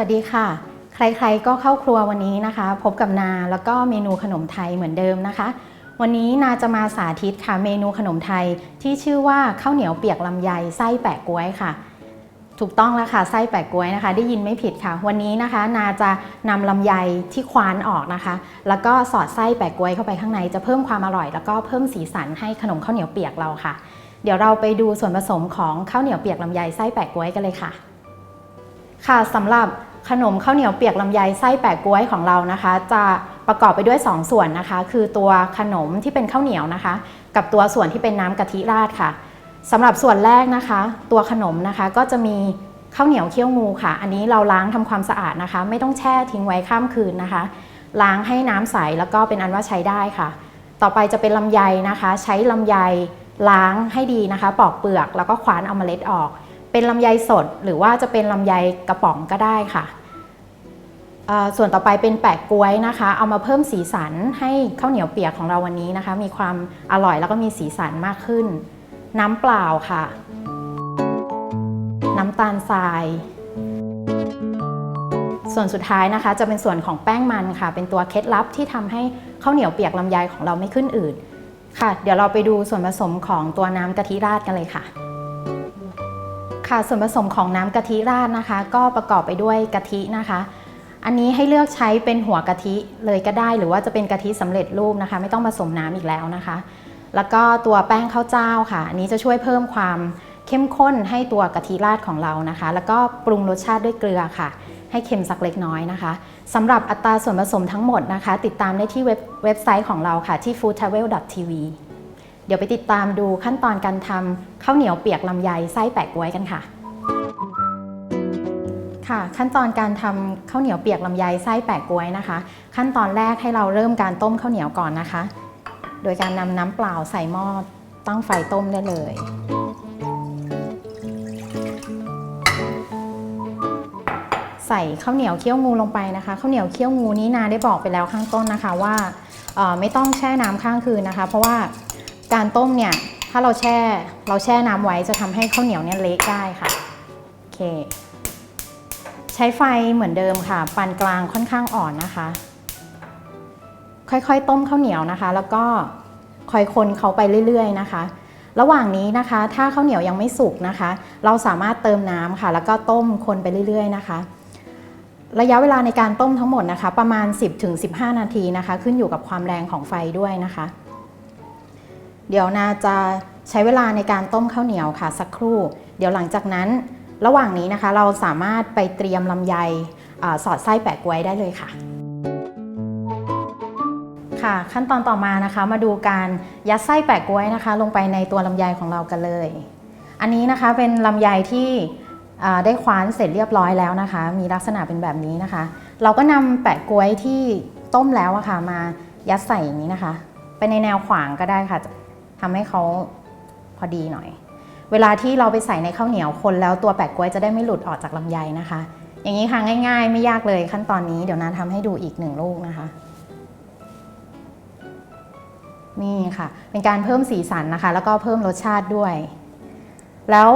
วัสดีค่ะ ใครๆก็เข้าครัววันนี้นะคะ พบกับนาแล้วก็เมนูขนมไทยเหมือนเดิมนะคะ วันนี้นาจะมาสาธิตค่ะเมนูขนมไทยที่ชื่อว่าข้าวเหนียวเปียกลำไยไส้แปะกล้วยค่ะ ถูกต้องแล้วค่ะไส้แปะกล้วยนะคะ ได้ยินไม่ผิดค่ะ วันนี้นะคะ นาจะนำลำไยที่ควานออกนะคะ แล้วก็สอดไส้แปะกล้วยเข้าไปข้างในจะเพิ่มความอร่อย แล้วก็เพิ่มสีสันให้ขนมข้าวเหนียวเปียกเราค่ะ เดี๋ยวเราไปดูส่วนผสมของข้าวเหนียวเปียกลำไยไส้แปะกล้วยกันเลยค่ะค่ะสำหรับ ขนมข้าวเหนียวเปียกลำไยไส้แปะกล้วยของเรานะคะ จะประกอบไปด้วย 2 ส่วนนะคะ คือตัวขนมที่เป็นข้าวเหนียวนะคะ กับตัวส่วนที่เป็นน้ำกะทิราดค่ะสำหรับส่วนแรกนะคะ ตัวขนมนะคะก็จะมีข้าวเหนียวเคี่ยวงูค่ะ อันนี้เราล้างทำความสะอาดนะคะ ไม่ต้องแช่ทิ้งไว้ข้ามคืนนะคะ ล้างให้น้ำใสแล้วก็เป็นอันว่าใช้ได้ค่ะ ต่อไปจะเป็นลำไยนะคะ ใช้ลำไยล้างให้ดีนะคะ ปอกเปลือกแล้วก็คว้านเอาเมล็ดออก เป็นลำไยสดหรือว่าจะเป็นลำไยกระป๋องก็ได้ค่ะ ส่วนต่อไปเป็นแปะกล้วยนะคะ เอามาเพิ่มสีสันให้ข้าวเหนียวเปียกของเราวันนี้นะคะ มีความอร่อยแล้วก็มีสีสันมากขึ้น น้ำเปล่าค่ะ น้ำตาลทราย ส่วนสุดท้ายนะคะ จะเป็นส่วนของแป้งมันค่ะ เป็นตัวเคล็ดลับที่ทำให้ข้าวเหนียวเปียกลำไยของเราไม่ขึ้นอืดค่ะ เดี๋ยวเราไปดูส่วนผสมของตัวน้ำกะทิราดกันเลยค่ะ ค่ะส่วนผสมของน้ำกะทิราดนะคะ ก็ประกอบไปด้วยกะทินะคะ อันนี้ให้เลือกใช้เป็นหัวกะทิเลยก็ได้ หรือว่าจะเป็นกะทิสำเร็จรูปนะคะ ไม่ต้องผสมน้ำอีกแล้วนะคะ แล้วก็ตัวแป้งข้าวเจ้าค่ะ อันนี้จะช่วยเพิ่มความเข้มข้นให้ตัวกะทิราดของเรานะคะ แล้วก็ปรุงรสชาติด้วยเกลือค่ะ ให้เค็มสักเล็กน้อยนะคะสำหรับอัตราส่วนผสมทั้งหมดนะคะ ติดตามได้ที่เว็บไซต์ของเราค่ะที่ foodtravel.tv ดี๋ยวไปติดตามดูขั้นตอนการทำข้าวเหนียวเปียกลำไยไส้แปะกล้วยกันค่ะ ค่ะขั้นตอนการทำข้าวเหนียวเปียกลำไยไส้แปะกล้วยนะคะ ขั้นตอนแรกให้เราเริ่มการต้มข้าวเหนียวก่อนนะคะ โดยการนำน้ำเปล่าใส่หม้อตั้งไฟต้มได้เลยใส่ข้าวเหนียวเคี่ยวงูลงไปนะคะข้าวเหนียวเคี่ยวงูนี้นาได้บอกไปแล้วข้างต้นนะคะว่าไม่ต้องแช่น้ำข้างคืนนะคะ เพราะว่า การต้มเนี่ยถ้าเราแช่เราแช่น้ำไว้จะทำให้ข้าวเหนียวเนี่ยเละได้ค่ะโอเค ใช้ไฟเหมือนเดิมค่ะปานกลางค่อนข้างอ่อนนะคะ ค่อยๆต้มข้าวเหนียวนะคะ แล้วก็คอยคนเขาไปเรื่อย ๆ นะคะ ระหว่างนี้นะคะ ถ้าข้าวเหนียวยังไม่สุกนะคะ เราสามารถเติมน้ำค่ะ แล้วก็ต้มคนไปเรื่อย ๆ นะคะ ระยะเวลาในการต้มทั้งหมดนะคะ ประมาณ 10-15 นาทีนะคะ ขึ้นอยู่กับความแรงของไฟด้วยนะคะ เดี๋ยวนาจะใช้เวลาในการต้มข้าวเหนียวค่ะสักครู่ เดี๋ยวหลังจากนั้น ระหว่างนี้นะคะเราสามารถไปเตรียมลำไยอสอดไส้แปะกล้วยได้เลยค่ะ ค่ะ ขั้นตอนต่อมานะคะ มาดูการยัดไส้แปะกล้วยนะคะ ลงไปในตัวลำไยของเรากันเลย อันนี้นะคะเป็นลำไยที่ได้คว้านเสร็จเรียบร้อยแล้วนะคะ มีลักษณะเป็นแบบนี้นะคะ เราก็นำแปะกล้วยที่ต้มแล้วอะค่ะมายัดใส่อย่างนี้นะคะ ไปในแนวขวางก็ได้ค่ะ ทำให้เขาพอดีหน่อย เวลาที่เราไปใส่ในข้าวเหนียวคนแล้วตัวแปะกล้วยจะได้ไม่หลุดออกจากลำไยนะคะ อย่างนี้ค่ะง่าย ๆ ไม่ยากเลยขั้นตอนนี้เดี๋ยวนาทำให้ดูอีกหนึ่งลูกนะคะนี่ค่ะ เป็นการเพิ่มสีสันนะคะ แล้วก็เพิ่มรสชาติด้วย แล้ว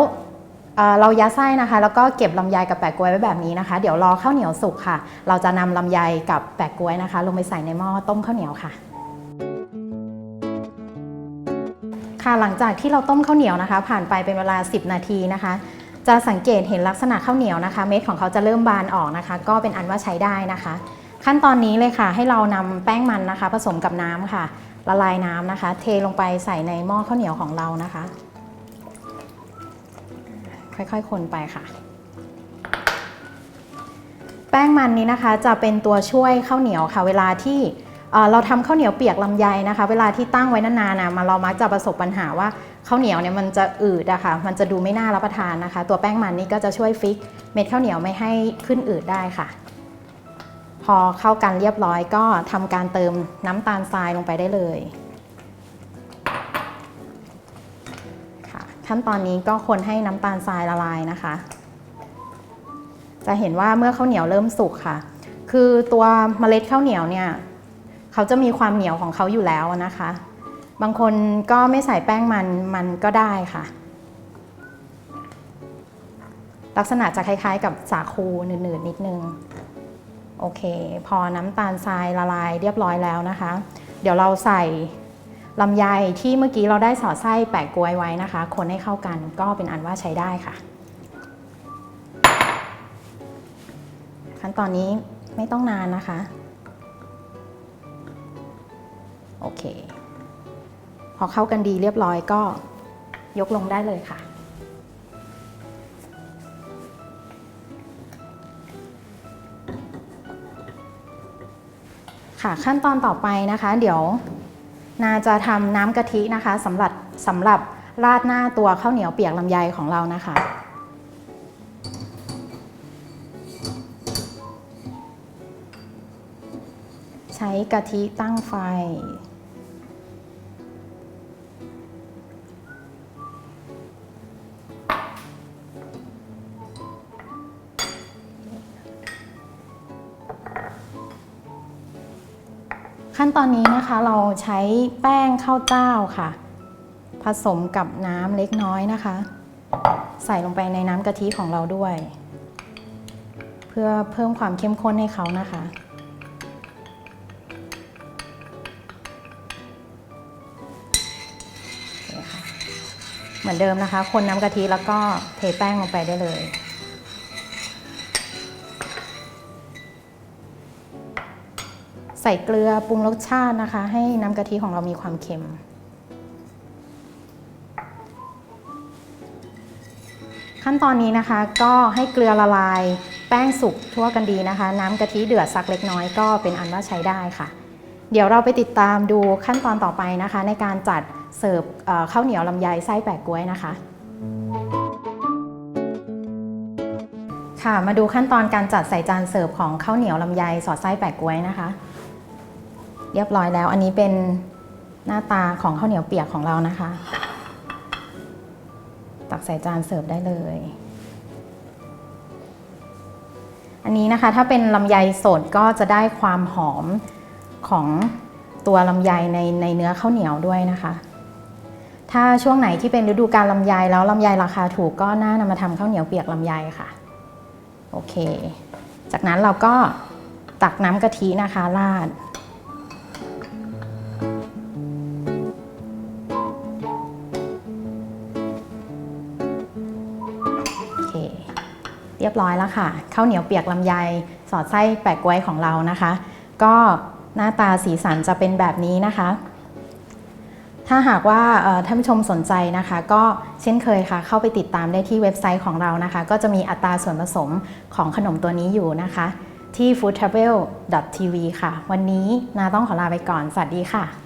เเรายัดไส้นะคะ แล้วก็เก็บลำไยกับแปะกล้วยไว้แบบนี้นะคะ เดี๋ยวรอข้าวเหนียวสุกค่ะ เราจะนำลำไยกับแปะกล้วยนะคะ ลงไปใส่ในหม้อต้มข้าวเหนียวค่ะ ค่ะหลังจากที่เราต้มข้าวเหนียวนะคะ ผ่านไปเป็นเวลา 10 นาทีนะคะ จะสังเกตเห็นลักษณะข้าวเหนียวนะคะ เม็ดของเขาจะเริ่มบานออกนะคะ ก็เป็นอันว่าใช้ได้นะคะ ขั้นตอนนี้เลยค่ะ ให้เรานำแป้งมันนะคะ ผสมกับน้ำค่ะ ละลายน้ำนะคะ เทลงไปใส่ในหม้อข้าวเหนียวของเรานะคะ ค่อยๆ คนไปค่ะ แป้งมันนี้นะคะจะเป็นตัวช่วยข้าวเหนียวค่ะ เวลาที่ เราทำข้าวเหนียวเปียกลำไยนะคะ เวลาที่ตั้งไว้นานๆนะมาเรามักจะประสบปัญหาว่าข้าวเหนียวเนี่ยมันจะอืดอะค่ะ มันจะดูไม่น่ารับประทานนะคะ ตัวแป้งมันนี่ก็จะช่วยฟิกเม็ดข้าวเหนียวไม่ให้ขึ้นอืดได้ค่ะ พอเข้ากันเรียบร้อยก็ทำการเติมน้ำตาลทรายลงไปได้เลยค่ะขั้นตอนนี้ก็คนให้น้ำตาลทรายละลายนะคะ จะเห็นว่าเมื่อข้าวเหนียวเริ่มสุกค่ะ คือตัวเมล็ดข้าวเหนียวเนี่ย เขาจะมีความเหนียวของเขาอยู่แล้วนะคะ บางคนก็ไม่ใส่แป้งมันมันก็ได้ค่ะ ลักษณะจะคล้ายๆ กับสาคูหนืดๆนิดนึง โอเค พอน้ำตาลทรายละลายเรียบร้อยแล้วนะคะ เดี๋ยวเราใส่ลำไยที่เมื่อกี้เราได้สอดไส้แปะกล้วยไว้นะคะ คนให้เข้ากันก็เป็นอันว่าใช้ได้ค่ะ ขั้นตอนนี้ไม่ต้องนานนะคะ โอเค พอเข้ากันดีเรียบร้อยก็ยกลงได้เลยค่ะ ค่ะขั้นตอนต่อไปนะคะ เดี๋ยวนาจะทำน้ำกะทินะคะสำหรับสำหรับราดหน้าตัวข้าวเหนียวเปียกลำไยของเรานะคะใช้กะทิตั้งไฟ ขั้นตอนนี้นะคะเราใช้แป้งข้าวเจ้าค่ะ ผสมกับน้ำเล็กน้อยนะคะ ใส่ลงไปในน้ำกะทิของเราด้วย เพื่อเพิ่มความเข้มข้นให้เขานะคะ เหมือนเดิมนะคะ คนน้ำกะทิแล้วก็เทแป้งลงไปได้เลย ใส่เกลือปรุงรสชาตินะคะ ให้น้ำกะทิของเรามีความเค็ม ขั้นตอนนี้นะคะก็ให้เกลือละลาย แป้งสุกทั่วกันดีนะคะ น้ำกะทิเดือดสักเล็กน้อยก็เป็นอันว่าใช้ได้ค่ะ เดี๋ยวเราไปติดตามดูขั้นตอนต่อไปนะคะ ในการจัดเสิร์ฟข้าวเหนียวลำไยไส้แปะกล้วยนะคะค่ะมาดูขั้นตอนการจัดใส่จานเสิร์ฟของข้าวเหนียวลำไยสอดไส้แปะกล้วยนะคะ เรียบร้อยแล้ว อันนี้เป็นหน้าตาของข้าวเหนียวเปียกของเรานะคะ ตักใส่จานเสิร์ฟได้เลย อันนี้นะคะถ้าเป็นลำไยสดก็จะได้ความหอมของตัวลำไยในในเนื้อข้าวเหนียวด้วยนะคะ ถ้าช่วงไหนที่เป็นฤดูกาลลำไยแล้วลำไยราคาถูกก็น่านำมาทำข้าวเหนียวเปียกลำไยค่ะ โอเค จากนั้นเราก็ตักน้ำกะทินะคะราด รียบร้อยแล้วค่ะข้าวเหนียวเปียกลำไยสอดไส้แปะกล้วยของเรานะคะ ก็หน้าตาสีสันจะเป็นแบบนี้นะคะ ถ้าหากว่าท่านผู้ชมสนใจนะคะ ก็เช่นเคยค่ะ เข้าไปติดตามได้ที่เว็บไซต์ของเรานะคะ ก็จะมีอัตราส่วนผสมของขนมตัวนี้อยู่นะคะ ที่ foodtravel.tv ค่ะ วันนี้นาต้องขอลาไปก่อน สวัสดีค่ะ